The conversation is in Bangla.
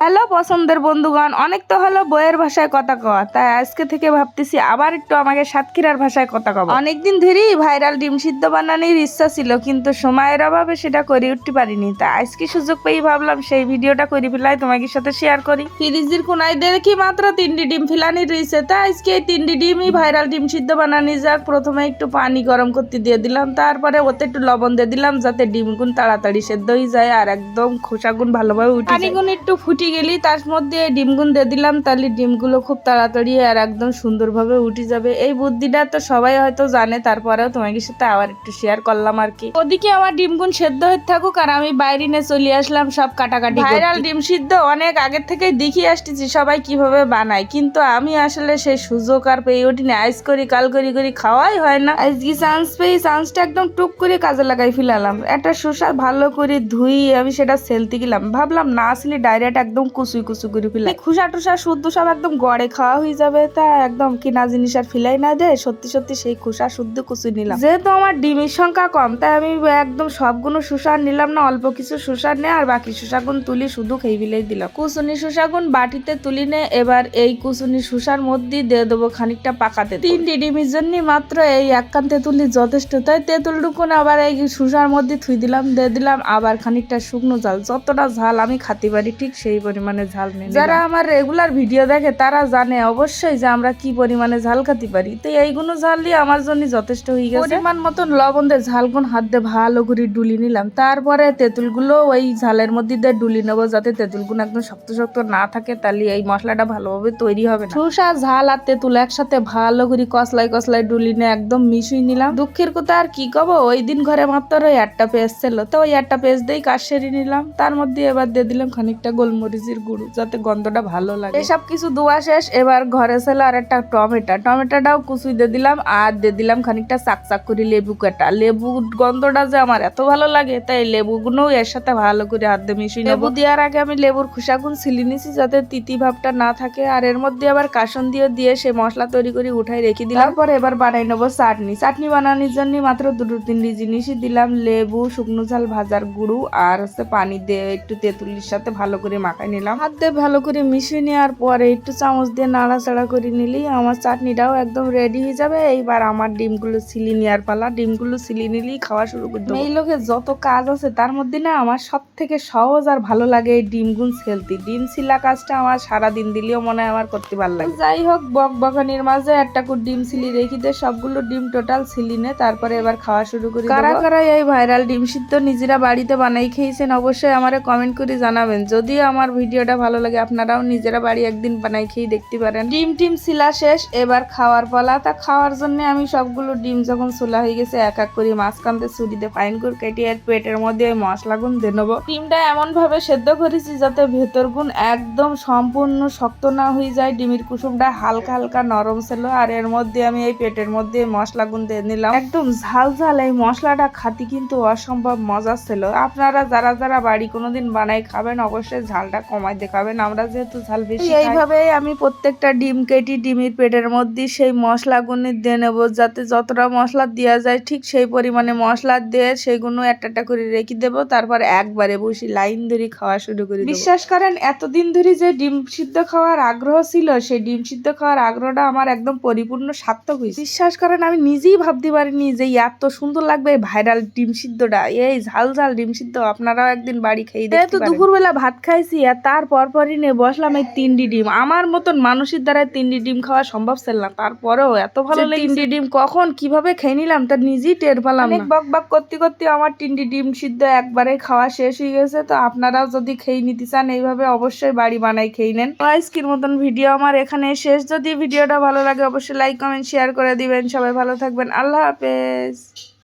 হ্যালো পছন্দের বন্ধুগণ, অনেক তো হলো বইয়ের ভাষায় কথা কওয়া। তাই আজকে থেকে ভাবতেছি আবার একটু আমাকে সাতক্ষীরার ভাষায় কথা কব অনেকদিন ধরেই ভাইরাল ডিম সিদ্ধ বানানোর ইচ্ছা ছিল, কিন্তু সময়ের অভাবে সেটা করে উঠতে পারিনি। তা আজকে সুযোগ পেয়ে ভাবলাম সেই ভিডিওটা করে ফেলাই তোমাকে সাথে শেয়ার করি। ফ্রিজের কোনায় দেখি মাত্র তিনটি ডিম ফিলানি রয়েছে তা আজকে এই তিনটি ডিমই ভাইরাল ডিম সিদ্ধ বানানি যাক। প্রথমে একটু পানি গরম করতে দিয়ে দিলাম, তারপরে ওতে একটু লবণ দিয়ে দিলাম, যাতে ডিমগুন তাড়াতাড়ি সেদ্ধ হয়ে যায় আর একদম খোসাগুন ভালোভাবে উঠে পানিগুন একটু ফুটে গেলি, তার মধ্যে ডিমগুন দিয়ে দিলাম, তাহলে ডিমগুলো খুব তাড়াতাড়ি আর একদম সুন্দরভাবে উঠে যাবে। এই বুদ্ধিটা তো সবাই হয়তো জানে, তারপরেও তোমাকে সাথে আবার একটু শেয়ার করলাম আর কি। ওদিকে আমার ডিমগুন সেদ্ধ হয়ে থাকুক আর আমি বাইরে নিয়ে চলে আসলাম সব কাটাকাটি ভাইরাল ডিম সিদ্ধ অনেক আগের থেকেই দেখিয়ে আসতেছি, সবাই কীভাবে বানায়। কিন্তু আমি আসলে সেই সুযোগ আর পেয়ে উঠিনি। আইস করি, কাল করি করি খাওয়াই হয় না। আজকে চান্স পেয়ে চান্সটা একদম টুক করে কাজে লাগাই ফেলালাম। একটা শসা ভালো করে ধুই আমি সেটা সেলতে গেলাম। ভাবলাম না আসলে ডাইরেক্ট একদম কুচুই কুচু করে ফেলাই খুসা টুসা শুদ্ধ সব একদম গড়ে খাওয়া হয়ে যাবে, তা একদম কিনা জিনিস আর ফিলাই না দে সত্যি সত্যি সেই খুসা শুদ্ধ কুচু নিলাম। যেহেতু আমার ডিমের সংখ্যা কম, তাই আমি একদম সবগুলো সুসার নিলাম না, অল্প কিছু সুসার নে আর বাকি সুসাগুন তুলি শুধু খেয়ে বিলাই দিলাম। কুচুনি সুসাগুন বাটিতে তুলি নে, এবার এই কুচুনি সুসার মধ্যে দিয়ে দেবো খানিকটা পাকাতে তিনটি ডিমের জন্য মাত্র এই এক কান তেঁতুলি যথেষ্ট, তাই তেঁতুলটুকুন আবার এই সুসার মধ্যে থুই দিলাম, দিয়ে দিলাম আবার খানিকটা শুকনো ঝাল। যতটা ঝাল আমি খাতে পারি ঠিক সেই পরিমাণে ঝাল নেই যারা আমার রেগুলার ভিডিও দেখে তারা জানে অবশ্যই যে আমরা কি পরিমাণে ঝাল খাতে পারি। তো এইগুলো ঝাল দিয়ে আমার জন্য যথেষ্ট হয়ে গেছে। পরিমাণ মতন লবণ দিয়ে ঝালগুন হাত দিয়ে ভালো করে ডুলি নিলাম। তারপরে তেঁতুলগুলো ওই ঝালের মধ্যে দিয়ে ডুলি নেব যাতে তেঁতুল তেঁতুলগুলো একদম শক্ত শক্ত না থাকে তাহলে এই মশলাটা ভালোভাবে তৈরি হবে শসা ঝাল আর তেঁতুল একসাথে ভালো করে কসলাই কসলাই ডুলি নিয়ে একদম মিশিয়ে নিলাম। দুঃখের কথা আর কি কব ওই দিন ঘরে মাত্র ওই একটা পেঁয়াজ ছিল। তো ওই একটা পেঁয়াজ দিয়েই কাজ সেরে নিলাম। তার মধ্যে এবার দিয়ে দিলাম খানিকটা গোলমরিচের গুঁড়ো যাতে গন্ধটা ভালো লাগে। এসব কিছু ধোয়া শেষ এবার ঘরে ছিল আর একটা টমেটো। টমেটোটাও কুচি দিয়ে দিলাম আর দিয়ে দিলাম খানিকটা চাক চাক করে লেবু কাটা লেবু গন্ধটা যে আমার এত ভালো লাগে তাই লেবুগুলো এর সাথে ভালো করে হাত দিয়ে মিশিয়ে লেবু দেওয়ার আগে আমি লেবুর খোসাগুন ছিলে নিছি যাতে তিতি ভাবটা না থাকে আর এর মধ্যে আবার কাসন দিয়ে দিয়ে সেই মশলা তৈরি করে উঠাই রেখে দিলাম। তারপর এবার বানাই নেব চাটনি। চাটনি বানানোর জন্য মাত্র দুটো তিনটি জিনিসই দিলাম লেবু শুকনো ঝাল ভাজার গুঁড়ো আর হচ্ছে পানি দিয়ে একটু তেঁতুলির সাথে ভালো করে মাখাই নিলাম। হাত দিয়ে ভালো করে মিশিয়ে নেওয়ার পরে একটু চামচ দিয়ে নাড়াচাড়া করে নিলেই আমার চাটনিটাও একদম রেডি হয়ে যাবে। এইবার আমার ডিমগুলো সিলি নেওয়ার পালা। ডিমগুলো সিলি নিলেই খাওয়া শুরু করে এই লোকের যত কাজ আছে তার মধ্যে না আমার সব থেকে সহজ আর ভালো লাগে এই ডিমগুন সেলতি ডিম সিলা কাজটা আমার সারা দিন দিলেও মনে হয় আমার করতে ভালো লাগে। যাই হোক বক বকানির মাঝে একটা করে ডিম সিলি রেখে দিয়ে সবগুলো ডিম টোটাল সিলি নে তারপরে এবার খাওয়া শুরু করি কারা কারা এই ভাইরাল ডিম সিদ্ধ নিজেরা বাড়িতে বানাই খেয়েছেন অবশ্যই আমারে কমেন্ট করে জানাবেন। যদি আমার ভিডিওটা ভালো লাগে, আপনারাও নিজেরা বাড়ি একদিন বানাই খেয়ে দেখতে পারেন। ডিম টিম সিলা শেষ, এবার খাওয়ার পালা। তা খাওয়ার জন্য আমি সবগুলো ডিম যখন সোলা হয়ে গেছে, এক এক করে মাঝখানতে ছুরিতে ফাইন করে কেটে আর পেটের মধ্যে ওই মশলা গুণ দিয়ে নেব। ডিমটা এমন ভাবে সেদ্ধ করেছি যাতে ভেতর গুণ একদম সম্পূর্ণ শক্ত না হয়ে যায়, ডিমের কুসুমটা হালকা হালকা নরম ছিল, আর এর মধ্যে আমি এই পেটের মধ্যে মশলা গুণ দিয়ে নিলাম। একদম ঝাল ঝাল এই মশলাটা খাতি কিন্তু অসম্ভব মজা ছিল। আপনারা যারা যারা বাড়ি কোনোদিন বানাই খাবেন, অবশ্যই ঝালটা কমাই দেখাবেন আমরা যেহেতু ঝাল বেশি এইভাবে আমি প্রত্যেকটা ডিম কেটে ডিমের পেটের মধ্যে সেই মশলা গুনি দিয়ে নেব যাতে যতটা মশলা দেওয়া যায় ঠিক সেই পরিমাণে মশলা দিয়ে সেগুলো একটা একটা করে রেখে দেবো তারপর একবারে বসি লাইন ধরে খাওয়া শুরু করি বিশ্বাস করেন এতদিন ধরে যে ডিম সিদ্ধ খাওয়ার আগ্রহ ছিল সেই ডিম সিদ্ধ খাওয়ার আগ্রহটা আমার একদম পরিপূর্ণ সার্থক হয়েছে। বিশ্বাস করেন আমি নিজেই ভাবতে পারিনি যে এত সুন্দর লাগবে ভাইরাল ডিম সিদ্ধটা এই ঝাল ঝাল ডিম সিদ্ধ আপনারাও একদিন বাড়ি খেয়ে দেখতে তো দুপুরবেলা ভাত খাইছি আর তার পরপরই নিয়ে বসলাম এই তিনটি ডিম। আমার মতন মানুষের দ্বারা তিনটি ডিম খাওয়া সম্ভব ছিল না। তারপরেও এত ভালো লাগে তিনটি ডিম কখন কীভাবে খেয়ে নিলাম তা নিজেই টের পেলাম অনেক বক বক করতে করতে আমার তিনটি ডিম সিদ্ধ একবারে খাওয়া শেষ হয়ে গেছে। তো আপনারাও যদি খেয়ে নিতে চান এইভাবে অবশ্যই বাড়ি বানাই খেয়ে নেন। আজকের মতন ভিডিও আমার এখানে শেষ। যদি ভিডিওটা ভালো লাগে অবশ্যই লাইক কমেন্ট শেয়ার করে দিবেন। সবাই ভালো থাকবেন। আল্লাহ হাফেজ।